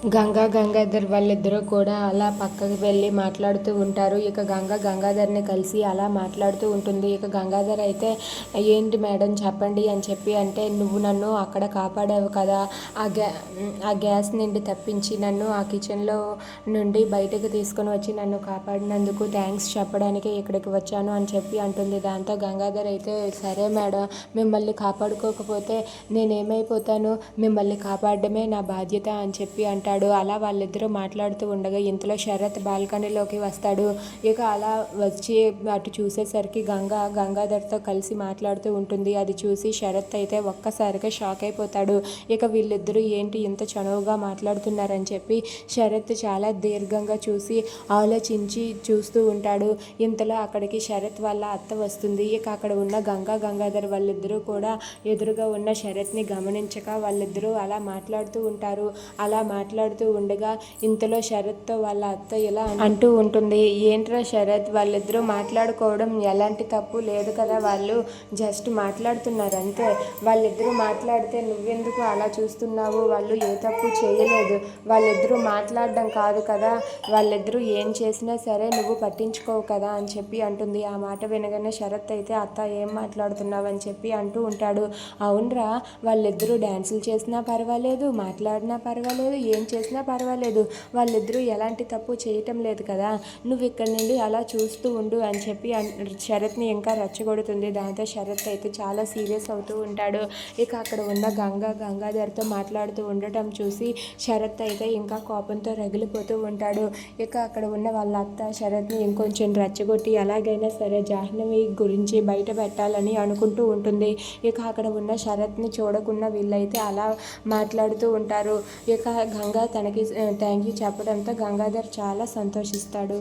గంగా గంగాధర్ వాళ్ళిద్దరూ కూడా అలా పక్కకి వెళ్ళి మాట్లాడుతూ ఉంటారు. ఇక గంగ గంగాధర్ని కలిసి అలా మాట్లాడుతూ ఉంటుంది. ఇక గంగాధర్ అయితే ఏంటి మేడం చెప్పండి అని చెప్పి అంటే నువ్వు నన్ను అక్కడ కాపాడావు కదా. ఆ గ్యా ఆ గ్యాస్ నుండి తప్పించి నన్ను ఆ కిచెన్లో నుండి బయటకు తీసుకొని వచ్చి నన్ను కాపాడినందుకు థ్యాంక్స్ చెప్పడానికి ఇక్కడికి వచ్చాను అని చెప్పి అంటుంది. దాంతో గంగాధర్ అయితే సరే మేడం మిమ్మల్ని కాపాడుకోకపోతే నేనేమైపోతాను? మిమ్మల్ని కాపాడడమే నా బాధ్యత అని చెప్పి ఉంటాడు అలా వాళ్ళిద్దరూ మాట్లాడుతూ ఉండగా ఇంతలో శరత్ బాల్కనీలోకి వస్తాడు. ఇక అలా వచ్చి అటు చూసేసరికి గంగ గంగాధర్తో కలిసి మాట్లాడుతూ ఉంటుంది. అది చూసి శరత్ అయితే ఒక్కసారిగా షాక్ అయిపోతాడు. ఇక వీళ్ళిద్దరూ ఏంటి ఇంత చనువుగా మాట్లాడుతున్నారని చెప్పి శరత్ చాలా దీర్ఘంగా చూసి ఆలోచించి చూస్తూ ఉంటాడు. ఇంతలో అక్కడికి శరత్ వాళ్ళ అత్త వస్తుంది. ఇక అక్కడ ఉన్న గంగా గంగాధర్ వాళ్ళిద్దరూ కూడా ఎదురుగా ఉన్న శరత్ని గమనించక వాళ్ళిద్దరూ అలా మాట్లాడుతూ ఉంటారు. అలా మాట్లా మాట్లాడుతూ ఉండగా ఇంతలో శరత్తో వాళ్ళ అత్త ఇలా అంటూ ఉంటుంది. ఏంట్రా శరత్ వాళ్ళిద్దరూ మాట్లాడుకోవడం ఎలాంటి తప్పు లేదు కదా వాళ్ళు. జస్ట్ మాట్లాడుతున్నారు అంతే. వాళ్ళిద్దరూ మాట్లాడితే నువ్వెందుకు అలా చూస్తున్నావు? వాళ్ళు ఏ తప్పు చేయలేదు. వాళ్ళిద్దరూ మాట్లాడడం కాదు కదా. వాళ్ళిద్దరూ ఏం చేసినా సరే నువ్వు పట్టించుకోవు కదా అని చెప్పి అంటుంది. ఆ మాట వినగానే శరత్ అయితే అత్త ఏం మాట్లాడుతున్నావు అని చెప్పి అంటూ ఉంటాడు. అవునరా వాళ్ళిద్దరూ డ్యాన్సులు చేసినా పర్వాలేదు మాట్లాడినా పర్వాలేదు ఏం చేసినా పర్వాలేదు. వాళ్ళిద్దరూ ఎలాంటి తప్పు చేయటం లేదు కదా. నువ్వు ఇక్కడి నుండి అలా చూస్తూ ఉండు అని చెప్పి శరత్ని ఇంకా రెచ్చగొడుతుంది. దాంతో శరత్ అయితే చాలా సీరియస్ అవుతూ ఉంటాడు. ఇక అక్కడ ఉన్న గంగా గంగాధర్తో మాట్లాడుతూ ఉండటం చూసి శరత్ అయితే ఇంకా కోపంతో రగిలిపోతూ ఉంటాడు. ఇక అక్కడ ఉన్న వాళ్ళ అత్త శరత్ని ఇంకొంచెం రెచ్చగొట్టి ఎలాగైనా సరే జాహ్నవి గురించి బయట పెట్టాలని అనుకుంటూ ఉంటుంది. ఇక అక్కడ ఉన్న శరత్ని చూడకుండా వీళ్ళైతే అలా మాట్లాడుతూ ఉంటారు. ఇక గంగా గంగా తనకి థ్యాంక్ యూ చెప్పడంతో గంగాధర్ చాలా సంతోషిస్తాడు.